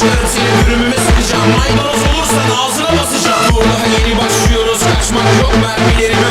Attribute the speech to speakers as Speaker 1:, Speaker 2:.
Speaker 1: Başlarım seni hürümüme sıkacağım. Maydanoz olursan ağzına basacağım. Dur daha yeni başlıyoruz. Kaçmak yok mermilerimi